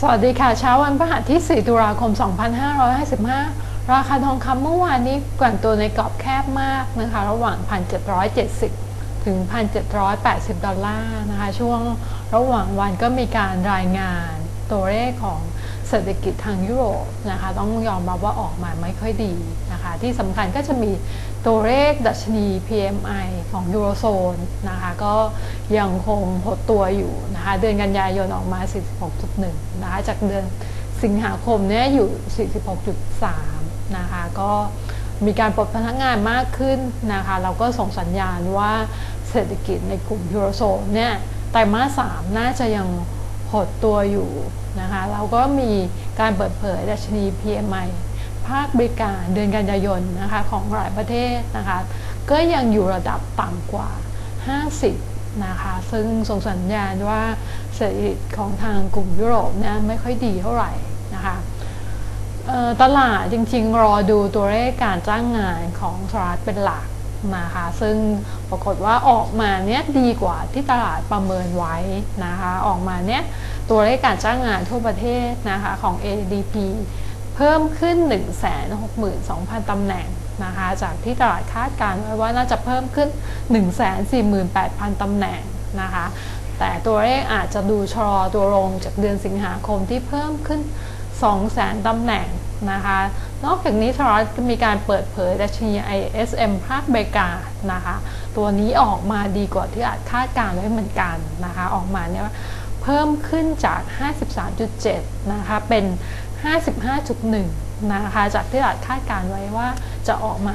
สวัสดีค่ะเช้าวันพฤหัสที่ 4 ตุลาคม 2555 ราคาทองคำเมื่อวานนี้กว่งตัวในกรอบแคบมากนะคะ ระหว่าง 1,770 ถึง 1,780 ดอลลาร์นะคะ ช่วงระหว่างวันก็มีการรายงานตัวเลขของเศรษฐกิจทางยุโรปนะคะ ต้องยอมรับว่าออกมาไม่ค่อยดี นะคะที่สำคัญก็จะมีตัวเลขดัชนี PMI ของยูโรโซนนะคะก็ยังคงหดตัวอยู่นะคะเดือนกันยายนออกมา 46.1 นะคะจากเดือนสิงหาคมเนี่ยอยู่ 46.3 นะคะก็มีการปลดพนักงานมากขึ้นนะคะเราก็ส่งสัญญาณว่าเศรษฐกิจในกลุ่มยูโรโซนเนี่ยไตรมาส3น่าจะยังหดตัวอยู่นะคะ เราก็มีการเปิดเผยดัชนี PMI ภาคบริการเดือนกันยายนนะคะของหลายประเทศนะคะก็ยังอยู่ระดับต่ำกว่า 50 นะคะ ซึ่งส่งสัญญาณว่าเศรษฐกิจของทางกลุ่มยุโรปนี่ยไม่ค่อยดีเท่าไหร่นะคะตลาดจริงๆ รอดูตัวเลขการจ้างงานของสหรัฐเป็นหลักนะคะซึ่งปรากฏว่าออกมาเนี้ยดีกว่าที่ตลาดประเมินไว้นะคะออกมาเนี้ยตัวเลขการจ้างงานทั่วประเทศนะคะของ ADP เพิ่มขึ้น 162,000 ตำแหน่งนะคะจากที่ตลาดคาดการไว้ว่าน่าจะเพิ่มขึ้น 148,000 ตำแหน่งนะคะแต่ตัวเลขอาจจะดูชะลอตัวลงจากเดือนสิงหาคมที่เพิ่มขึ้น 200,000 ตำแหน่งนะคะนอกจากนี้สหรัฐมีการเปิดเผยดัชนี ISM ภาคบริการนะคะตัวนี้ออกมาดีกว่าที่อาจคาดการไว้เหมือนกันนะคะออกมาเนี่ยเพิ่มขึ้นจาก 53.7 นะคะเป็น 55.1 นะคะ จากที่ตลาดคาดการไว้ว่าจะออกมา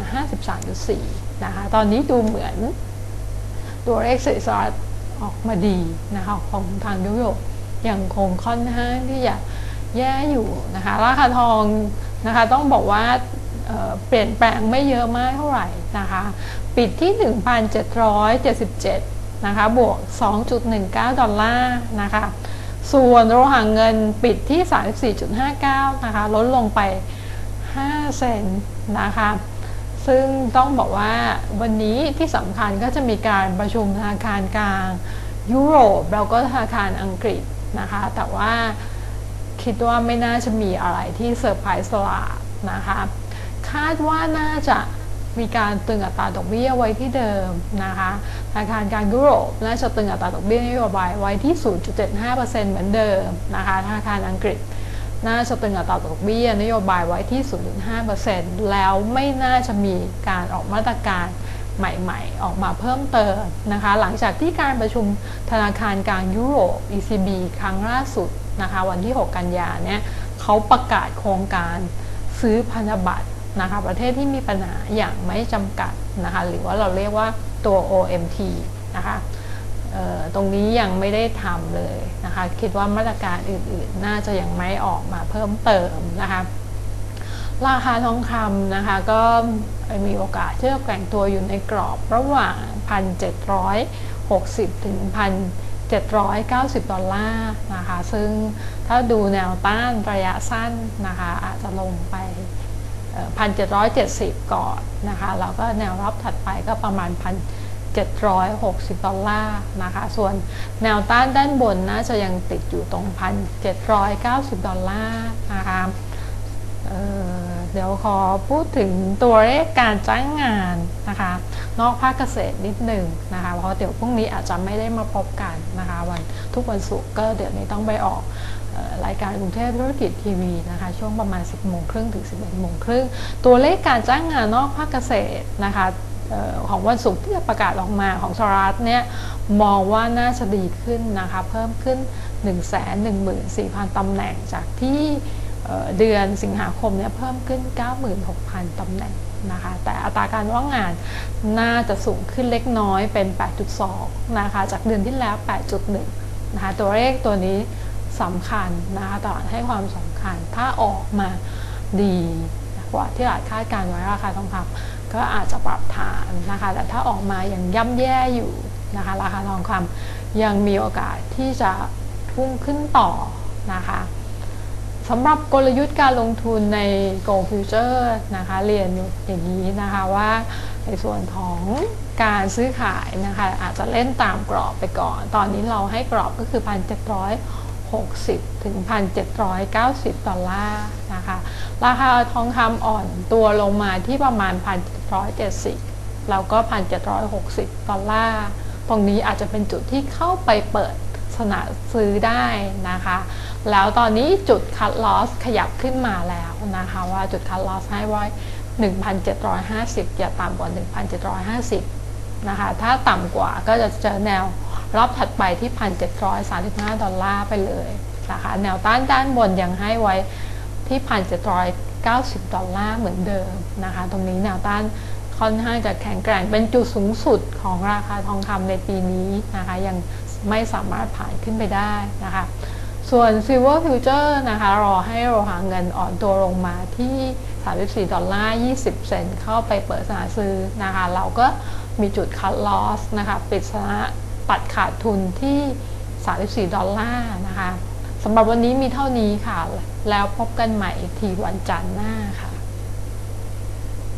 53.4 นะคะ ตอนนี้ดูเหมือนตัวเลขเศรษฐกิจออกมาดีนะคะของทางยุโรปยังคงค่อนข้างที่จะแย่อยู่นะคะราคาทองนะคะต้องบอกว่าเเปลี่ยนแปลงไม่เยอะมากเท่าไหร่นะคะปิดที่ 1,777นะคะบวก 2.19 ดอลลาร์นะคะ ส่วนโลหะเงินปิดที่ 34.59 นะคะ ลดลงไป 5 เซนนะคะ ซึ่งต้องบอกว่าวันนี้ที่สำคัญก็จะมีการประชุมธนาคารกลางยุโรปแล้วก็ธนาคารอังกฤษนะคะ แต่ว่าคิดว่าไม่น่าจะมีอะไรที่เซอร์ไพรส์ตลาดนะคะ คาดว่าน่าจะ มีการตึงอัตราดอกเบี้ยไว้ที่เดิมนะคะธนาคารกางยุโรปน่าจะตึงอัตราดอกเบี้ยนโยบายไว้ที่ 0.75%เหมือนเดิมนะคะธนาคารอังกฤษน่าจะตึงอัตราดอกเบี้ยนโยบายไว้ที่ 0.5%แล้วไม่น่าจะมีการออกมาตรการใหม่ๆ ออกมาเพิ่มเติมนะคะ หลังจากที่การประชุมธนาคารกลางยุโรป ECB ครั้งล่าสุดนะคะ วันที่ 6 กันยาเนี่ยเขาประกาศโครงการซื้อพันธบัตร นะคะประเทศที่มีปัญหาอย่างไม่จำกัดนะคะหรือว่าเราเรียกว่าตัว OMT นะคะตรงนี้ยังไม่ได้ทำเลยนะคะคิดว่ามาตรการอื่นๆ น่าจะยังไม่ออกมาเพิ่มเติมนะคะราคาทองคำนะคะก็มีโอกาสที่จะแกว่งตัวอยู่ในกรอบระหว่าง 1,760 ถึง790 ดอลลาร์นะคะ ซึ่งถ้าดูแนวต้านระยะสั้นนะคะ อาจจะลงไป 1,770 ก่อนนะคะแล้วก็แนวรับถัดไปก็ประมาณ 1,760 ดอลลาร์นะคะ ส่วนแนวต้านด้านบนน่าจะยังติดอยู่ตรง 1,790 ดอลลาร์นะคะเเดี๋ยวขอพูดถึงตัวเลขการจ้างงานนะคะ นอกภาคเกษตรนิดหนึ่งนะคะ เพราะเดี๋ยวพรุ่งนี้อาจจะไม่ได้มาพบกันนะคะ วันทุกวันศุกร์ก็เดี๋ยวนี้ต้องไปออก รายการกรุงเทพธุรกิจทีวีนะคะช่วงประมาณ 10โมงครึ่งถึง 11โมงครึ่งตัวเลขการจ้างงานนอกภาคเกษตรนะคะของวันศุกร์ที่จะประกาศออกมาของสหรัฐเนี่ยมองว่าน่าจะดีขึ้นนะคะเพิ่มขึ้น 114,000 ตำแหน่งจากที่เดือนสิงหาคมเนี่ยเพิ่มขึ้น 96,000 ตำแหน่งนะคะแต่อัตราการว่างงานน่าจะสูงขึ้นเล็กน้อยเป็น 8.2 นะคะจากเดือนที่แล้ว 8.1 นะคะตัวเลขตัวนี้ สำคัญนะคะตลาดให้ความสำคัญ ถ้าออกมาดีกว่าที่ตลาดคาดการไว้ราคาทองคำก็อาจจะปรับฐานนะคะ แต่ถ้าออกมาอย่างย่ำแย่อยู่นะคะ ราคาทองคำยังมีโอกาสที่จะพุ่งขึ้นต่อนะคะสำหรับกลยุทธ์การลงทุนใน Gold Future นะคะ เรียนอย่างนี้นะคะว่าในส่วนของการซื้อขายนะคะอาจจะเล่นตามกรอบไปก่อน ตอนนี้เราให้กรอบก็คือ 1,760 1,760 ถึง 1,790 ดอลลาร์นะคะ ราคาทองคำอ่อนตัวลงมาที่ประมาณ 1,770 แล้วก็ 1,760 ดอลลาร์ ตรงนี้อาจจะเป็นจุดที่เข้าไปเปิดสนาซื้อได้นะคะ แล้วตอนนี้จุดคัดลอสขยับขึ้นมาแล้วนะคะว่าจุดคัดลอสให้ไว้ 1,750 อย่าต่ำกว่า 1,750 นะคะ ถ้าต่ำกว่าก็จะเจอแนว รอบถัดไปที่ 1,735 ดอลลาร์ไปเลยนะคะแนวต้านด้านบนยังให้ไว้ที่ 1,790 ดอลลาร์เหมือนเดิมนะคะ ตรงนี้แนวต้านค่อนข้างจะแข็งแกร่งเป็นจุดสูงสุดของราคาทองคำในปีนี้นะคะ ยังไม่สามารถผ่านขึ้นไปได้นะคะ ส่วน Silver Future นะคะ รอให้โลหะเงินอ่อนตัวลงมาที่ 34 ดอลลาร์ 20 เซนเข้าไปเปิดสนาซื้อนะคะ เราก็มีจุดคัดลอสนะคะ ปิดสนะ ปัดขาดทุนที่ 34 ดอลลาร์นะคะสำหรับวันนี้มีเท่านี้ค่ะ แล้วพบกันใหม่อีกทีวันจันทร์หน้าค่ะ